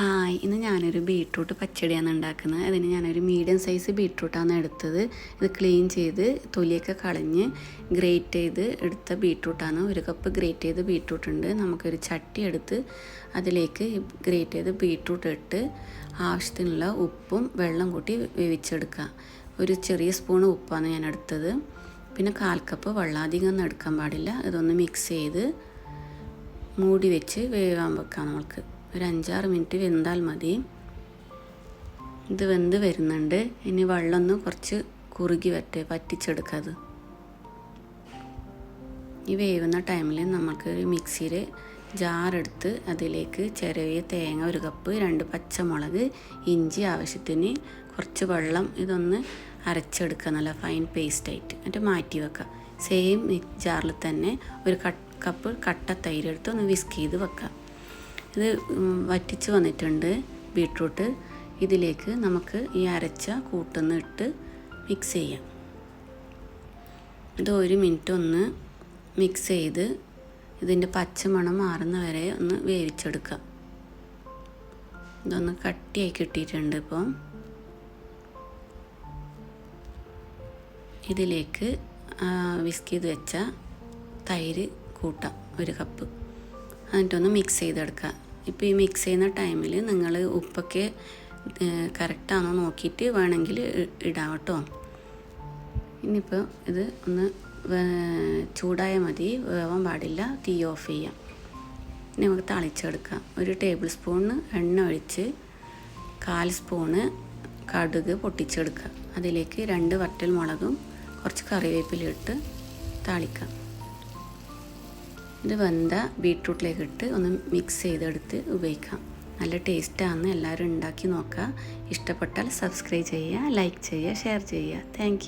Hi ഇന്ന് ഞാനൊരു beetroot പച്ചടിയാണ് ഉണ്ടാക്കുന്നത്. അതിന് ഞാനൊരു മീഡിയം സൈസ് ബീട്രൂട്ടാണ് എടുത്തത്. ഇത് ക്ലീൻ ചെയ്ത് തൊലിയൊക്കെ കളഞ്ഞ് ഗ്രേറ്റ് ചെയ്ത് എടുത്ത ബീട്രൂട്ടാണ്. ഒരു കപ്പ് ഗ്രേറ്റ് ചെയ്ത് ബീട്രൂട്ട് ഉണ്ട് നമുക്കൊരു ചട്ടി എടുത്ത് അതിലേക്ക് ഗ്രേറ്റ് ചെയ്ത് ബീട്രൂട്ട് ഇട്ട് ആവശ്യത്തിനുള്ള ഉപ്പും വെള്ളം കൂട്ടി വേവിച്ചെടുക്കുക. ഒരു ചെറിയ സ്പൂൺ ഉപ്പാണ് ഞാൻ എടുത്തത്. പിന്നെ കാൽ കപ്പ് വെള്ളം അധികം ഒന്നും എടുക്കാൻ പാടില്ല. ഇതൊന്ന് മിക്സ് ചെയ്ത് മൂടി വെച്ച് വേവാൻ വെക്കാം നമുക്ക് ഒരു അഞ്ചാറ് മിനിറ്റ് വെന്താൽ മതി. ഇത് വെന്ത് വരുന്നുണ്ട്. ഇനി വെള്ളമൊന്ന് കുറച്ച് കുറുകി വരട്ടെ പറ്റിച്ചെടുക്കാത് ഈ വേവുന്ന ടൈമിൽ നമുക്ക് മിക്സിയിൽ ജാറെടുത്ത് അതിലേക്ക് ചെറിയ തേങ്ങ ഒരു കപ്പ് രണ്ട് പച്ചമുളക് ഇഞ്ചി ആവശ്യത്തിന് കുറച്ച് വെള്ളം ഇതൊന്ന് അരച്ചെടുക്കുക. നല്ല ഫൈൻ പേസ്റ്റായിട്ട് എന്നിട്ട് മാറ്റി വെക്കുക. സെയിം ജാറിൽ തന്നെ ഒരു കപ്പ് കട്ട തൈരെടുത്ത് ഒന്ന് വിസ്ക് ചെയ്ത് വെക്കുക. ഇത് വറ്റിച്ച് വന്നിട്ടുണ്ട് ബീട്രൂട്ട്. ഇതിലേക്ക് നമുക്ക് ഈ അരച്ച കൂട്ടുന്ന ഇട്ട് മിക്സ് ചെയ്യാം. ഇത് ഒരു മിനിറ്റ് ഒന്ന് മിക്സ് ചെയ്ത് ഇതിന്റെ പച്ചമണം മാറുന്ന വരെ ഒന്ന് വേവിച്ചെടുക്കാം ഇതൊന്ന് കട്ടിയായി കിട്ടിയിട്ടുണ്ട് ഇപ്പോൾ ഇതിലേക്ക് വിസ്ക് ചെയ്ത് വെച്ച തൈര് കൂട്ടാം ഒരു കപ്പ് എന്നിട്ടൊന്ന് മിക്സ് ചെയ്തെടുക്കുക. ഇപ്പോൾ ഈ മിക്സ് ചെയ്യുന്ന ടൈമിൽ നിങ്ങൾ ഉപ്പൊക്കെ കറക്റ്റാണോ നോക്കിയിട്ട് വേണമെങ്കിൽ ഇടാം കേട്ടോ. ഇനിയിപ്പോൾ ഇത് ഒന്ന് ചൂടായ മതി. വേവാൻ പാടില്ല. തീ ഓഫ് ചെയ്യാം. ഇനി നമുക്ക് തളിച്ചെടുക്കാം. ഒരു ടേബിൾ സ്പൂണ് എണ്ണ ഒഴിച്ച് കാൽ സ്പൂണ് കടുക് പൊട്ടിച്ചെടുക്കുക. അതിലേക്ക് രണ്ട് വറ്റൽ മുളകും കുറച്ച് കറിവേപ്പില ഇട്ട് താളിക്കാം. ഇത് വെന്ത ബീട്രൂട്ടിലേക്ക് ഇട്ട് ഒന്ന് മിക്സ് ചെയ്തെടുത്ത് ഉപയോഗിക്കാം. നല്ല ടേസ്റ്റാണ് എല്ലാവരും ഉണ്ടാക്കി നോക്കുക. ഇഷ്ടപ്പെട്ടാൽ സബ്സ്ക്രൈബ് ചെയ്യുക ലൈക്ക് ചെയ്യുക ഷെയർ ചെയ്യുക. താങ്ക്